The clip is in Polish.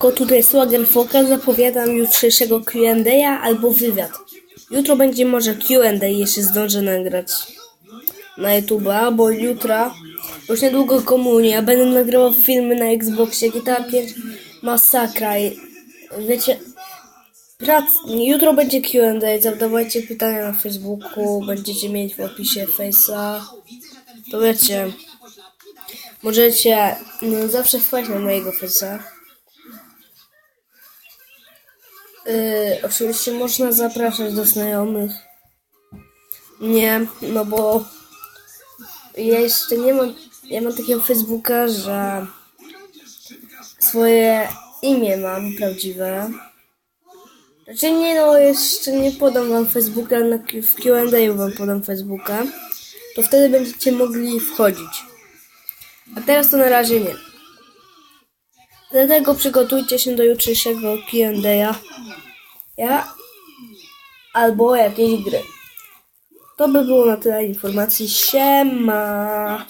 Ko tutaj Swagger Foka zapowiadam jutrzejszego Q&A albo wywiad. Jutro będzie może Q&A, jeśli zdążę nagrać na YouTube'a, bo jutra już niedługo komunia, będę nagrywał filmy na Xboxie, GTA 5, masakra wiecie, prac, jutro będzie Q&A, zadawajcie pytania na Facebooku, będziecie mieć w opisie Face'a, to wiecie, możecie no, zawsze wpaść na mojego Face'a. Yy, oczywiście można zapraszać do znajomych. Nie, no bo ja jeszcze nie mam, ja mam takiego Facebooka, że swoje imię mam prawdziwe. Znaczy nie no, jeszcze nie podam wam Facebooka, na, w Q&A wam podam Facebooka. To wtedy będziecie mogli wchodzić. A teraz to na razie nie. Dlatego przygotujcie się do jutrzejszego Q&A. Ja albo jakieś gry. To by było na tyle informacji. Siema!